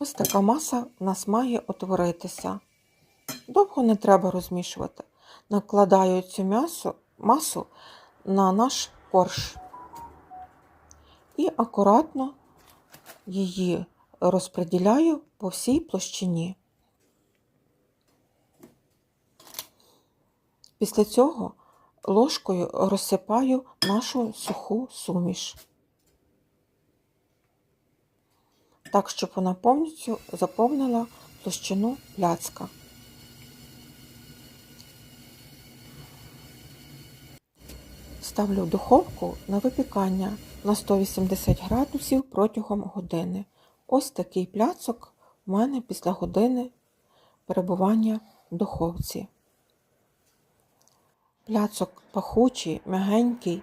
Ось така маса в нас має утворитися. Довго не треба розмішувати. Накладаю цю м'ясо, масу на наш корж і акуратно її розподіляю по всій площині. Після цього ложкою розсипаю нашу суху суміш. Так, щоб вона повністю заповнила площину пляцка. Ставлю в духовку на випікання на 180 градусів протягом години. Ось такий пляцок у мене після години перебування в духовці. Пляцок пахучий, м'ягенький,